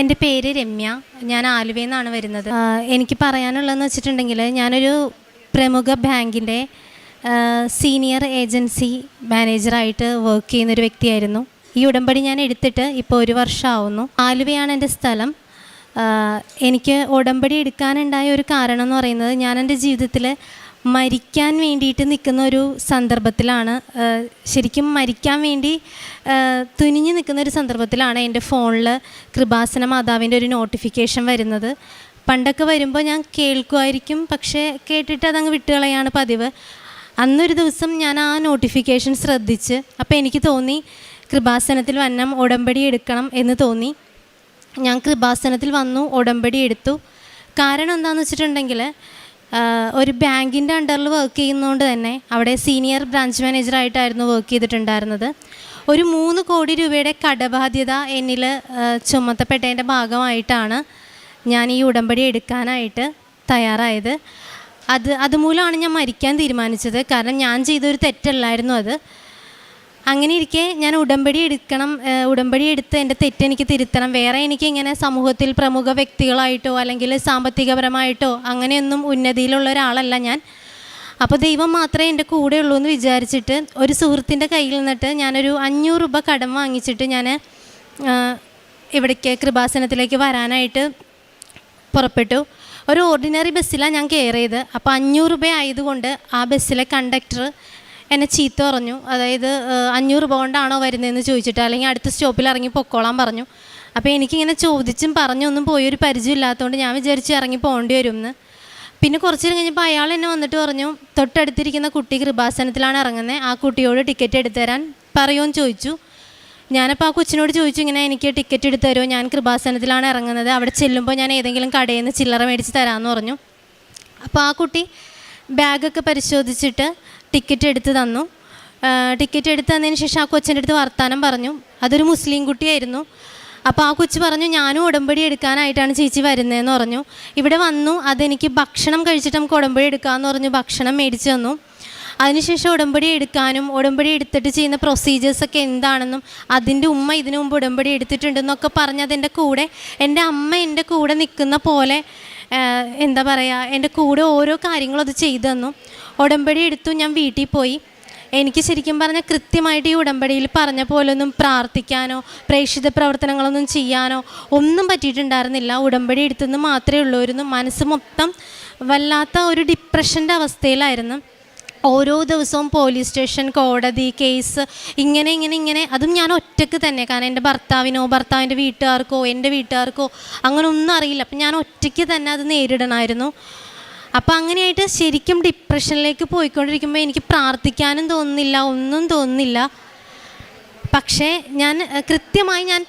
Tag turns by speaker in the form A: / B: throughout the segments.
A: എന്റെ പേര് രമ്യ. ഞാൻ ആലുവയിൽ നിന്നാണ് വരുന്നത്. എനിക്ക് പറയാനുള്ളതെന്ന് വെച്ചിട്ടുണ്ടെങ്കിൽ ഞാനൊരു പ്രമുഖ ബാങ്കിന്റെ സീനിയർ ഏജൻസി മാനേജറായിട്ട് വർക്ക് ചെയ്യുന്നൊരു വ്യക്തിയായിരുന്നു. ഈ ഉടമ്പടി ഞാൻ എടുത്തിട്ട് ഇപ്പോൾ ഒരു വർഷമാവുന്നു. ആലുവയാണ് എന്റെ സ്ഥലം. എനിക്ക് ഉടമ്പടി എടുക്കാനുണ്ടായ ഒരു കാരണം എന്ന് പറയുന്നത് ഞാൻ എന്റെ ജീവിതത്തിൽ മരിക്കാൻ വേണ്ടിയിട്ട് നിൽക്കുന്ന ഒരു സന്ദർഭത്തിലാണ് ശരിക്കും മരിക്കാൻ വേണ്ടി തുനിഞ്ഞു നിൽക്കുന്ന ഒരു സന്ദർഭത്തിലാണ് എന്റെ ഫോണിൽ കൃപാസന മാതാവിന്റെ ഒരു നോട്ടിഫിക്കേഷൻ വരുന്നത്. പണ്ടൊക്കെ വരുമ്പോൾ ഞാൻ കേൾക്കുമായിരിക്കും പക്ഷേ കേട്ടിട്ട് അതങ്ങ് വിട്ടുകളയാണ് പതിവ്. അന്നൊരു ദിവസം ഞാൻ ആ നോട്ടിഫിക്കേഷൻ ശ്രദ്ധിച്ച് അപ്പോൾ എനിക്ക് തോന്നി കൃപാസനത്തിൽ വന്നം ഉടമ്പടി എടുക്കണം എന്ന് തോന്നി. ഞാൻ കൃപാസനത്തിൽ വന്നു ഉടമ്പടി എടുത്തു. കാരണം എന്താണെന്ന് വെച്ചിട്ടുണ്ടെങ്കിൽ ഒരു ബാങ്കിന്റെ അണ്ടറിൽ വർക്ക് ചെയ്യുന്നതുകൊണ്ട് തന്നെ അവിടെ സീനിയർ ബ്രാഞ്ച് മാനേജറായിട്ടായിരുന്നു വർക്ക് ചെയ്തിട്ടുണ്ടായിരുന്നത്. ഒരു മൂന്ന് കോടി രൂപയുടെ കടബാധ്യത എന്നിൽ ചുമത്തപ്പെട്ടതിന്റെ ഭാഗമായിട്ടാണ് ഞാൻ ഈ ഉടമ്പടി എടുക്കാനായിട്ട് തയ്യാറായത്. അത് അതുമൂലമാണ് ഞാൻ മരിക്കാൻ തീരുമാനിച്ചത്. കാരണം ഞാൻ ചെയ്തൊരു തെറ്റല്ലായിരുന്നു അത്. അങ്ങനെ ഇരിക്കെ ഞാൻ ഉടമ്പടി എടുക്കണം ഉടമ്പടി എടുത്ത് എന്റെ തെറ്റ് എനിക്ക് തിരുത്തണം. വേറെ എനിക്ക് ഇങ്ങനെ സമൂഹത്തിൽ പ്രമുഖ വ്യക്തികളായിട്ടോ അല്ലെങ്കിൽ സാമ്പത്തികപരമായിട്ടോ അങ്ങനെയൊന്നും ഉന്നതിയിലുള്ള ഒരാളല്ല ഞാൻ. അപ്പോൾ ദൈവം മാത്രമേ എന്റെ കൂടെ ഉള്ളൂ എന്ന് വിചാരിച്ചിട്ട് ഒരു സുഹൃത്തിന്റെ കയ്യിൽ നിന്നിട്ട് ഞാനൊരു അഞ്ഞൂറ് രൂപ കടം വാങ്ങിച്ചിട്ട് ഞാൻ ഇവിടേക്ക് കൃപാസനത്തിലേക്ക് വരാനായിട്ട് പുറപ്പെട്ടു. ഒരു ഓർഡിനറി ബസ്സിലാണ് ഞാൻ കയറിയത്. അപ്പോൾ അഞ്ഞൂറ് രൂപ ആയതുകൊണ്ട് ആ ബസ്സിലെ കണ്ടക്ടർ എന്നെ ചീത്ത പറഞ്ഞു. അതായത് അഞ്ഞൂറ് രൂപ കൊണ്ടാണോ വരുന്നതെന്ന് ചോദിച്ചിട്ട് അല്ലെങ്കിൽ അടുത്ത സ്റ്റോപ്പിൽ ഇറങ്ങി പൊക്കോളാൻ പറഞ്ഞു. അപ്പോൾ എനിക്കിങ്ങനെ ചോദിച്ചും പറഞ്ഞൊന്നും പോയൊരു പരിചയം ഇല്ലാത്തതുകൊണ്ട് ഞാൻ വിചാരിച്ച് ഇറങ്ങി പോകേണ്ടി വരുമെന്ന് പിന്നെ കുറച്ച് നേരം കഴിഞ്ഞപ്പോൾ അയാൾ എന്നെ വന്നിട്ട് പറഞ്ഞു തൊട്ടടുത്തിരിക്കുന്ന കുട്ടി കൃപാസനത്തിലാണ് ഇറങ്ങുന്നത് ആ കുട്ടിയോട് ടിക്കറ്റ് എടുത്തു തരാൻ പറയുമെന്ന് ചോദിച്ചു. ഞാനപ്പോൾ ആ കൊച്ചിനോട് ചോദിച്ചു ഇങ്ങനെ എനിക്ക് ടിക്കറ്റ് എടുത്ത് തരുമോ ഞാൻ കൃപാസനത്തിലാണ് ഇറങ്ങുന്നത്. അവിടെ ചെല്ലുമ്പോൾ ഞാൻ ഏതെങ്കിലും കടയിൽ നിന്ന് ചില്ലറ മേടിച്ച് തരാമെന്ന് പറഞ്ഞു. അപ്പോൾ ആ കുട്ടി ബാഗൊക്കെ പരിശോധിച്ചിട്ട് ടിക്കറ്റ് എടുത്ത് തന്നു. ടിക്കറ്റ് എടുത്ത് തന്നതിന് ശേഷം ആ കൊച്ചിന്റെ അടുത്ത് വർത്താനം പറഞ്ഞു. അതൊരു മുസ്ലിം കുട്ടിയായിരുന്നു. അപ്പോൾ ആ കൊച്ചു പറഞ്ഞു ഞാനും ഉടമ്പടി എടുക്കാനായിട്ടാണ് ചേച്ചി വരുന്നതെന്ന് പറഞ്ഞു. ഇവിടെ വന്നു അതെനിക്ക് ഭക്ഷണം കഴിച്ചിട്ട് നമുക്ക് ഉടമ്പടി എടുക്കാമെന്ന് പറഞ്ഞു ഭക്ഷണം മേടിച്ച് തന്നു. അതിനുശേഷം ഉടമ്പടി എടുക്കാനും ഉടമ്പടി എടുത്തിട്ട് ചെയ്യുന്ന പ്രൊസീജിയേഴ്സൊക്കെ എന്താണെന്നും അതിന്റെ ഉമ്മ ഇതിനു മുമ്പ് ഉടമ്പടി എടുത്തിട്ടുണ്ടെന്നൊക്കെ പറഞ്ഞ് അതെന്റെ കൂടെ എന്റെ അമ്മ എന്റെ കൂടെ നിൽക്കുന്ന പോലെ എന്താ പറയുക എന്റെ കൂടെ ഓരോ കാര്യങ്ങളും അത് ചെയ്തു തന്നു. ഉടമ്പടി എടുത്തു ഞാൻ വീട്ടിൽ പോയി. എനിക്ക് ശരിക്കും പറഞ്ഞാൽ കൃത്യമായിട്ട് ഈ ഉടമ്പടിയിൽ പറഞ്ഞ പോലൊന്നും പ്രാർത്ഥിക്കാനോ പ്രേക്ഷിത പ്രവർത്തനങ്ങളൊന്നും ചെയ്യാനോ ഒന്നും പറ്റിയിട്ടുണ്ടായിരുന്നില്ല. ഉടമ്പടി എടുത്തെന്ന് മാത്രമേ ഉള്ളൂയിരുന്നു മനസ്സ് മൊത്തം വല്ലാത്ത ഒരു ഡിപ്രഷന്റെ അവസ്ഥയിലായിരുന്നു. ഓരോ ദിവസവും പോലീസ് സ്റ്റേഷൻ കോടതി കേസ് ഇങ്ങനെ ഇങ്ങനെ ഇങ്ങനെ. അതും ഞാൻ ഒറ്റയ്ക്ക് തന്നെ. കാരണം എന്റെ ഭർത്താവിനോ ഭർത്താവിന്റെ വീട്ടുകാർക്കോ എന്റെ വീട്ടുകാർക്കോ അങ്ങനെ ഒന്നും അറിയില്ല. അപ്പം ഞാൻ ഒറ്റയ്ക്ക് തന്നെ അത് നേരിടണമായിരുന്നു. അപ്പം അങ്ങനെയായിട്ട് ശരിക്കും ഡിപ്രഷനിലേക്ക് പോയിക്കൊണ്ടിരിക്കുമ്പോൾ എനിക്ക് പ്രാർത്ഥിക്കാനും തോന്നുന്നില്ല ഒന്നും തോന്നുന്നില്ല. പക്ഷേ ഞാൻ കൃത്യമായി ഞാൻ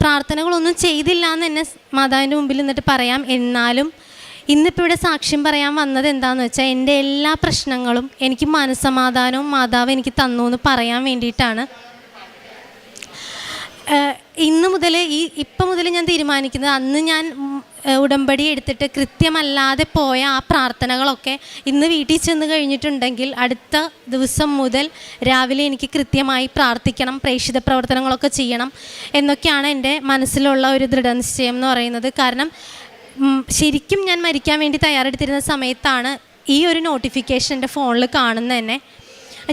A: പ്രാർത്ഥനകളൊന്നും ചെയ്തില്ല എന്ന് എന്നെ മാതാവിന്റെ മുമ്പിൽ നിന്നിട്ട് പറയാം. എന്നാലും ഇന്നിപ്പോൾ ഇവിടെ സാക്ഷ്യം പറയാൻ വന്നത് എന്താണെന്ന് വെച്ചാൽ എന്റെ എല്ലാ പ്രശ്നങ്ങളും എനിക്ക് മനസ്സമാധാനവും മാതാവ് എനിക്ക് തന്നു എന്ന് പറയാൻ വേണ്ടിയിട്ടാണ്. ഇന്ന് മുതൽ ഈ ഇപ്പം മുതൽ ഞാൻ തീരുമാനിക്കുന്നത് അന്ന് ഞാൻ ഉടമ്പടി എടുത്തിട്ട് കൃത്യമല്ലാതെ പോയ ആ പ്രാർത്ഥനകളൊക്കെ ഇന്ന് വീട്ടിൽ ചെന്ന് കഴിഞ്ഞിട്ടുണ്ടെങ്കിൽ അടുത്ത ദിവസം മുതൽ രാവിലെ എനിക്ക് കൃത്യമായി പ്രാർത്ഥിക്കണം പ്രേക്ഷിത പ്രവർത്തനങ്ങളൊക്കെ ചെയ്യണം എന്നൊക്കെയാണ് എന്റെ മനസ്സിലുള്ള ഒരു ദൃഢനിശ്ചയം എന്ന് പറയുന്നത്. കാരണം ശരിക്കും ഞാൻ മരിക്കാൻ വേണ്ടി തയ്യാറെടുത്തിരുന്ന സമയത്താണ് ഈ ഒരു നോട്ടിഫിക്കേഷൻ എന്റെ ഫോണിൽ കാണുന്നത് തന്നെ.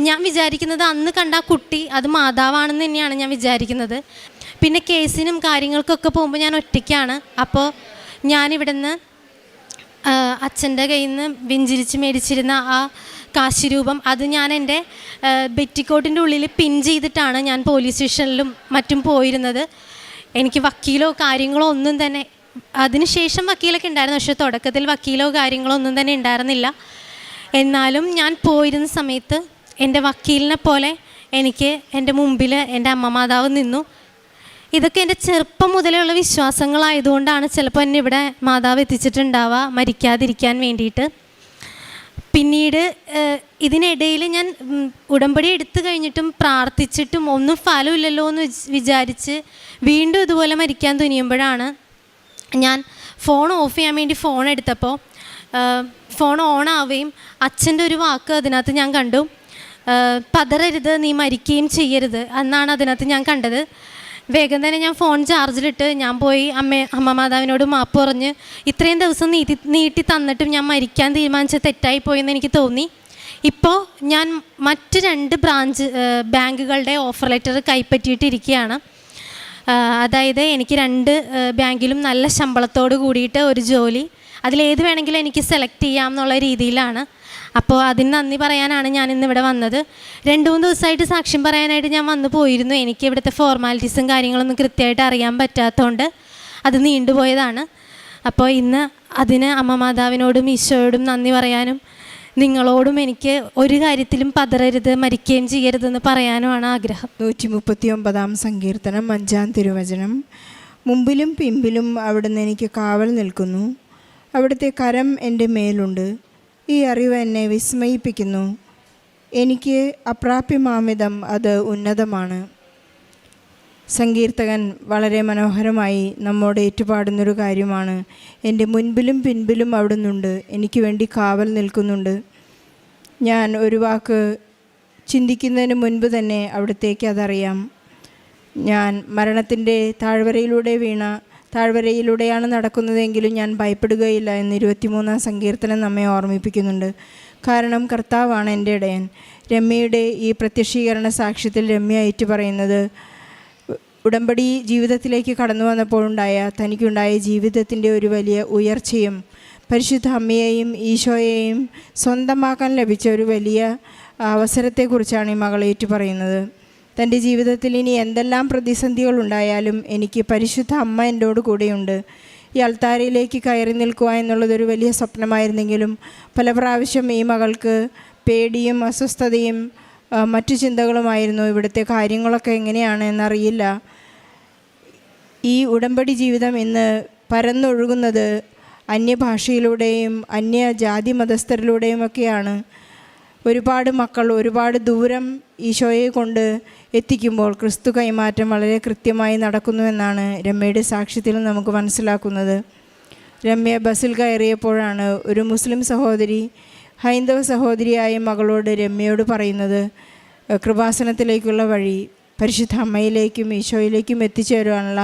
A: ഞാൻ വിചാരിക്കുന്നത് അന്ന് കണ്ട ആ കുട്ടി അത് മാതാവാണെന്ന് തന്നെയാണ് ഞാൻ വിചാരിക്കുന്നത്. പിന്നെ കേസിനും കാര്യങ്ങൾക്കൊക്കെ പോകുമ്പോൾ ഞാൻ ഒറ്റയ്ക്കാണ്. അപ്പോൾ ഞാനിവിടുന്ന് അച്ഛന്റെ കയ്യിൽ നിന്ന് വിഞ്ചിരിച്ച് മേടിച്ചിരുന്ന ആ കാശിരൂപം അത് ഞാൻ എന്റെ ബെറ്റിക്കോട്ടിന്റെ ഉള്ളിൽ പിൻ ചെയ്തിട്ടാണ് ഞാൻ പോലീസ് സ്റ്റേഷനിലും മറ്റും പോയിരുന്നത്. എനിക്ക് വക്കീലോ കാര്യങ്ങളോ ഒന്നും തന്നെ അതിനുശേഷം വക്കീലൊക്കെ ഉണ്ടായിരുന്നു. പക്ഷേ തുടക്കത്തിൽ വക്കീലോ കാര്യങ്ങളോ ഒന്നും തന്നെ ഉണ്ടായിരുന്നില്ല. എന്നാലും ഞാൻ പോയിരുന്ന സമയത്ത് എന്റെ വക്കീലിനെ പോലെ എനിക്ക് എന്റെ മുമ്പിൽ എന്റെ അമ്മ മാതാവ് നിന്നു. ഇതൊക്കെ എന്റെ ചെറുപ്പം മുതലേ മുതലുള്ള വിശ്വാസങ്ങളായതുകൊണ്ടാണ് ചിലപ്പോൾ എന്നെ ഇവിടെ മാതാവ് എത്തിച്ചിട്ടുണ്ടാവുക മരിക്കാതിരിക്കാൻ വേണ്ടിയിട്ട്. പിന്നീട് ഇതിനിടയിൽ ഞാൻ ഉടമ്പടി എടുത്തു കഴിഞ്ഞിട്ടും പ്രാർത്ഥിച്ചിട്ടും ഒന്നും ഫലമില്ലല്ലോ എന്ന് വിചാരിച്ച് വീണ്ടും ഇതുപോലെ മരിക്കാൻ തുനിയുമ്പോഴാണ് ഞാൻ ഫോൺ ഓഫ് ചെയ്യാൻ വേണ്ടി ഫോൺ എടുത്തപ്പോൾ ഫോൺ ഓൺ ആവുകയും അച്ഛന്റെ ഒരു വാക്ക് അതിനകത്ത് ഞാൻ കണ്ടു. പതറരുത് നീ മരിക്കുകയും ചെയ്യരുത് എന്നാണ് അതിനകത്ത് ഞാൻ കണ്ടത്. വേഗം തന്നെ ഞാൻ ഫോൺ ചാർജിലിട്ട് ഞാൻ പോയി അമ്മ അമ്മ മാതാവിനോട് മാപ്പ് പറഞ്ഞ് ഇത്രയും ദിവസം നീട്ടി നീട്ടി തന്നിട്ടും ഞാൻ മരിക്കാൻ തീരുമാനിച്ച തെറ്റായി പോയെന്ന് എനിക്ക് തോന്നി. ഇപ്പോൾ ഞാൻ മറ്റ് രണ്ട് ബ്രാഞ്ച് ബാങ്കുകളുടെ ഓഫർ ലെറ്റർ കൈപ്പറ്റിയിട്ടിരിക്കുകയാണ്. അതായത് എനിക്ക് രണ്ട് ബാങ്കിലും നല്ല ശമ്പളത്തോട് കൂടിയിട്ട് ഒരു ജോലി. അതിലേത് വേണമെങ്കിലും എനിക്ക് സെലക്ട് ചെയ്യാം എന്നുള്ള രീതിയിലാണ്. അപ്പോൾ അതിന് നന്ദി പറയാനാണ് ഞാൻ ഇന്ന് ഇവിടെ വന്നത്. രണ്ട് മൂന്ന് ദിവസമായിട്ട് സാക്ഷ്യം പറയാനായിട്ട് ഞാൻ വന്നു പോയിരുന്നു. എനിക്ക് ഇവിടുത്തെ ഫോർമാലിറ്റീസും കാര്യങ്ങളൊന്നും കൃത്യമായിട്ട് അറിയാൻ പറ്റാത്തതുകൊണ്ട് അത് നീണ്ടുപോയതാണ്. അപ്പോൾ ഇന്ന് അതിന് അമ്മ മാതാവിനോടും ഈശോയോടും നന്ദി പറയാനും നിങ്ങളോടും എനിക്ക് ഒരു കാര്യത്തിലും പതറരുത് മരിക്കുകയും ചെയ്യരുതെന്ന് പറയാനുമാണ് ആഗ്രഹം.
B: നൂറ്റി മുപ്പത്തി ഒമ്പതാം സങ്കീർത്തനം അഞ്ചാം തിരുവചനം. മുമ്പിലും പിമ്പിലും അവിടുന്ന് എനിക്ക് കാവൽ നിൽക്കുന്നു. അവിടുത്തെ കരം എന്റെ മേലുണ്ട്. ഈ അറിവ് എന്നെ വിസ്മയിപ്പിക്കുന്നു. എനിക്ക് അപ്രാപ്യമാമിതം അത് ഉന്നതമാണ്. സങ്കീർത്തകൻ വളരെ മനോഹരമായി നമ്മോട് ഏറ്റുപാടുന്നൊരു കാര്യമാണ്. എന്റെ മുൻപിലും പിൻപിലും അവിടുന്നുണ്ട്. എനിക്ക് വേണ്ടി കാവൽ നിൽക്കുന്നുണ്ട്. ഞാൻ ഒരു വാക്ക് ചിന്തിക്കുന്നതിന് മുൻപ് തന്നെ അവിടത്തേക്ക് അതറിയാം. ഞാൻ മരണത്തിന്റെ താഴ്വരയിലൂടെ വീണ താഴ്വരയിലൂടെയാണ് നടക്കുന്നതെങ്കിലും ഞാൻ ഭയപ്പെടുകയില്ല എന്ന് ഇരുപത്തിമൂന്നാം സങ്കീർത്തനം നമ്മെ ഓർമ്മിപ്പിക്കുന്നുണ്ട്. കാരണം കർത്താവാണ് എന്റെ ഇടയൻ. രമ്യയുടെ ഈ പ്രത്യക്ഷീകരണ സാക്ഷ്യത്തിൽ രമ്യ ഏറ്റു പറയുന്നത് ഉടമ്പടി ജീവിതത്തിലേക്ക് കടന്നു വന്നപ്പോഴുണ്ടായ തനിക്കുണ്ടായ ജീവിതത്തിന്റെ ഒരു വലിയ ഉയർച്ചയും പരിശുദ്ധ അമ്മയെയും ഈശോയെയും സ്വന്തമാക്കാൻ ലഭിച്ച ഒരു വലിയ അവസരത്തെക്കുറിച്ചാണ് ഈ മകളേറ്റു പറയുന്നത്. തന്റെ ജീവിതത്തിൽ ഇനി എന്തെല്ലാം പ്രതിസന്ധികൾ ഉണ്ടായാലും എനിക്ക് പരിശുദ്ധ അമ്മ എന്നോട് കൂടെയുണ്ട്. ഈ അൾത്താരയിലേക്ക് കയറി നിൽക്കുക എന്നുള്ളതൊരു വലിയ സ്വപ്നമായിരുന്നെങ്കിലും പല പ്രാവശ്യം ഈ മകൾക്ക് പേടിയും അസ്വസ്ഥതയും മറ്റു ചിന്തകളുമായിരുന്നു ഇവിടുത്തെ കാര്യങ്ങളൊക്കെ എങ്ങനെയാണ് എന്നറിയില്ല. ഈ ഉടമ്പടി ജീവിതം ഇന്ന് പരന്നൊഴുകുന്നത് അന്യഭാഷയിലൂടെയും അന്യ ജാതി മതസ്ഥരിലൂടെയും ഒക്കെയാണ്. ഒരുപാട് മക്കൾ ഒരുപാട് ദൂരം ഈശോയെ കൊണ്ട് എത്തിക്കുമ്പോൾ ക്രിസ്തു കൈമാറ്റം വളരെ കൃത്യമായി നടക്കുന്നുവെന്നാണ് രമ്യയുടെ സാക്ഷ്യത്തിൽ നമുക്ക് മനസ്സിലാക്കുന്നത്. രമ്യ ബസ്സിൽ കയറിയപ്പോഴാണ് ഒരു മുസ്ലിം സഹോദരി ഹൈന്ദവ സഹോദരിയായ മകളോട് രമ്യയോട് പറയുന്നത് "ഏഹ് കൃപാസനത്തിലേക്കുള്ള വഴി പരിശുദ്ധ അമ്മയിലേക്കും ഈശോയിലേക്കും എത്തിച്ചേരുവാനുള്ള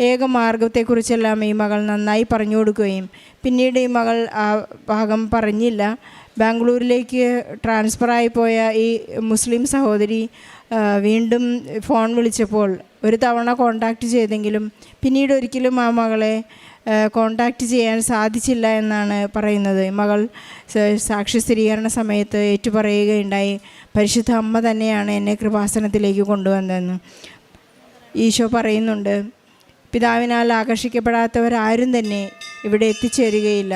B: ഏക മാർഗത്തെക്കുറിച്ചെല്ലാം ഈ മകൾ നന്നായി പറഞ്ഞു കൊടുക്കുകയും പിന്നീട് ഈ മകൾ ആ ഭാഗം പറഞ്ഞില്ല. ബാംഗ്ലൂരിലേക്ക് ട്രാൻസ്ഫറായി പോയ ഈ മുസ്ലിം സഹോദരി വീണ്ടും ഫോൺ വിളിച്ചപ്പോൾ ഒരു തവണ കോണ്ടാക്റ്റ് ചെയ്തെങ്കിലും പിന്നീട് ഒരിക്കലും ആ മകളെ കോണ്ടാക്റ്റ് ചെയ്യാൻ സാധിച്ചില്ല എന്നാണ് പറയുന്നത്. മകൾ സാക്ഷി സ്ഥിരീകരണ സമയത്ത് ഏറ്റുപറയുകയുണ്ടായി പരിശുദ്ധ അമ്മ തന്നെയാണ് എന്നെ കൃപാസനത്തിലേക്ക് കൊണ്ടുവന്നതെന്ന്. ഈശോ പറയുന്നുണ്ട് പിതാവിനാൽ ആകർഷിക്കപ്പെടാത്തവരാരും തന്നെ ഇവിടെ എത്തിച്ചേരുകയില്ല.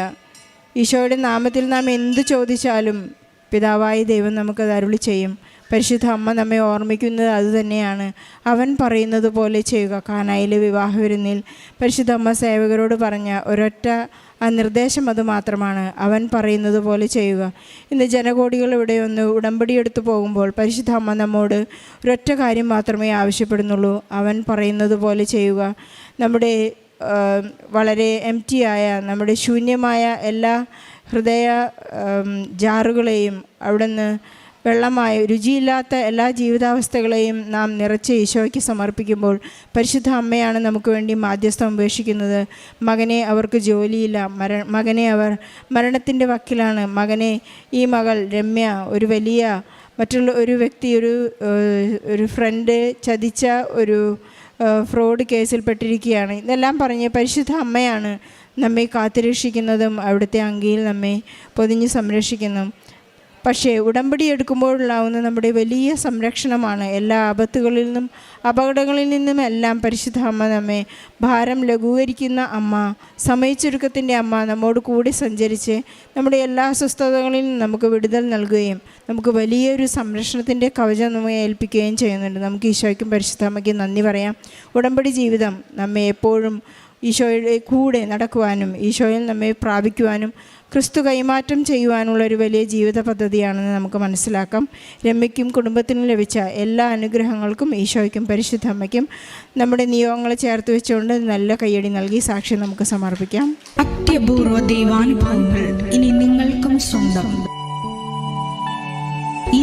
B: ഈശോയുടെ നാമത്തിൽ നാം എന്തു ചോദിച്ചാലും പിതാവായ ദൈവം നമുക്കത് അരുളി ചെയ്യും. പരിശുദ്ധ അമ്മ നമ്മെ ഓർമ്മിക്കുന്നത് അതുതന്നെയാണ് അവൻ പറയുന്നത് പോലെ ചെയ്യുക. കാനായിലെ വിവാഹ വിരുന്നിൽ പരിശുദ്ധ അമ്മ സേവകരോട് പറഞ്ഞ ഒരൊറ്റ ആ നിർദ്ദേശം അത് മാത്രമാണ്. അവൻ പറയുന്നത് പോലെ ചെയ്യുക. ഇന്ന് ജനകോടികൾ ഇവിടെ ഒന്ന് ഉടമ്പടി എടുത്തു പോകുമ്പോൾ പരിശുദ്ധ അമ്മ നമ്മോട് ഒരൊറ്റ കാര്യം മാത്രമേ ആവശ്യപ്പെടുന്നുള്ളൂ. അവൻ പറയുന്നത് പോലെ ചെയ്യുക. നമ്മുടെ വളരെ എം ടി ആയ നമ്മുടെ ശൂന്യമായ എല്ലാ ഹൃദയ ജാറുകളെയും അവിടുന്ന് വെള്ളമായ രുചിയില്ലാത്ത എല്ലാ ജീവിതാവസ്ഥകളെയും നാം നിറച്ച് ഈശോയ്ക്ക് സമർപ്പിക്കുമ്പോൾ പരിശുദ്ധ അമ്മയാണ് നമുക്ക് വേണ്ടി മാധ്യസ്ഥം ഉപേക്ഷിക്കുന്നത്. മകനെ അവർക്ക് ജോലിയില്ല. മര മകനെ അവർ മരണത്തിന്റെ വക്കിലാണ്. മകനെ ഈ മകൾ രമ്യ ഒരു വലിയ മറ്റുള്ള ഒരു വ്യക്തി ഒരു ഒരു ഫ്രണ്ട് ചതിച്ച ഒരു ഫ്രോഡ് കേസിൽപ്പെട്ടിരിക്കുകയാണ് ഇതെല്ലാം പറഞ്ഞ് പരിശുദ്ധ അമ്മയാണ് നമ്മെ കാത്തുരക്ഷിക്കുന്നതും അവിടുത്തെ അങ്കിയിൽ നമ്മെ പൊതിഞ്ഞ് സംരക്ഷിക്കുന്നു പക്ഷേ ഉടമ്പടി എടുക്കുമ്പോഴുണ്ടാവുന്ന നമ്മുടെ വലിയ സംരക്ഷണമാണ്. എല്ലാ ആപത്തുകളിൽ നിന്നും അപകടങ്ങളിൽ നിന്നും എല്ലാം പരിശുദ്ധ അമ്മ നമ്മെ ഭാരം ലഘൂകരിക്കുന്ന അമ്മ സമയച്ചുരുക്കത്തിന്റെ അമ്മ നമ്മോട് കൂടി സഞ്ചരിച്ച് നമ്മുടെ എല്ലാ അസ്വസ്ഥതകളിൽ നിന്നും നമുക്ക് വിടുതൽ നൽകുകയും നമുക്ക് വലിയൊരു സംരക്ഷണത്തിന്റെ കവചം നമ്മെ ഏൽപ്പിക്കുകയും ചെയ്യുന്നുണ്ട്. നമുക്ക് ഈശോയ്ക്കും പരിശുദ്ധ അമ്മയ്ക്കും നന്ദി പറയാം. ഉടമ്പടി ജീവിതം നമ്മെ എപ്പോഴും ഈശോയുടെ കൂടെ നടക്കുവാനും ഈശോയിൽ നമ്മെ പ്രാപിക്കുവാനും ക്രിസ്തു കൈമാറ്റം ചെയ്യുവാനുള്ള ഒരു വലിയ ജീവിത പദ്ധതിയാണെന്ന് നമുക്ക് മനസ്സിലാക്കാം. രമ്യയ്ക്കും കുടുംബത്തിനും ലഭിച്ച എല്ലാ അനുഗ്രഹങ്ങൾക്കും ഈശോയ്ക്കും പരിശുദ്ധ അമ്മയ്ക്കും നമ്മുടെ നിയോഗങ്ങളെ ചേർത്ത് വെച്ചുകൊണ്ട് നല്ല കയ്യടി നൽകി സാക്ഷ്യം നമുക്ക് സമർപ്പിക്കാം.
C: അത്യപൂർവ ദൈവാനുഭവങ്ങൾ ഇനി നിങ്ങൾക്കും സ്വന്തം. ഈ